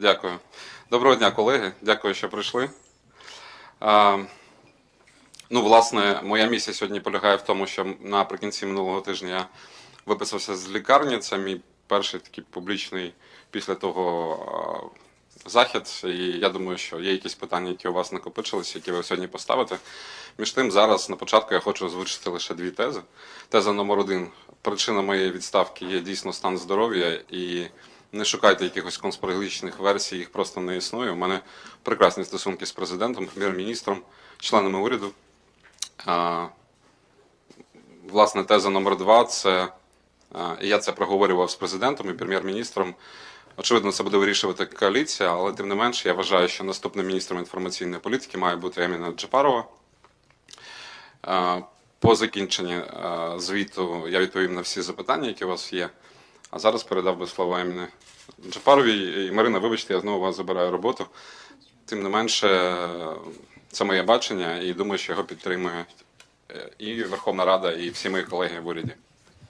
Дякую. Доброго дня, колеги. Дякую, що прийшли. А, ну, власне, моя місія сьогодні полягає в тому, що наприкінці минулого тижня я виписався з лікарні. Це мій перший такий публічний після того а, захід. І я думаю, що є якісь питання, які у вас накопичилися, які ви сьогодні поставите. Між тим, зараз на початку я хочу озвучити лише дві тези. Теза номер один. Причина моєї відставки є дійсно стан здоров'я і не шукайте якихось конспірологічних версій, їх просто не існує. У мене прекрасні стосунки з президентом, прем'єр-міністром, членами уряду. А, власне, теза номер два це і я це проговорював з президентом і прем'єр-міністром. Очевидно, це буде вирішувати коаліція, але тим не менше, я вважаю, що наступним міністром інформаційної політики має бути Еміна Джапарова. По закінченні звіту я відповім на всі запитання, які у вас є. А зараз передав би слово Еміні Джафарові. І Марина, вибачте, я знову вас забираю роботу. Тим не менше, це моє бачення, і думаю, що його підтримує е, і Верховна Рада, і всі мої колеги в уряді.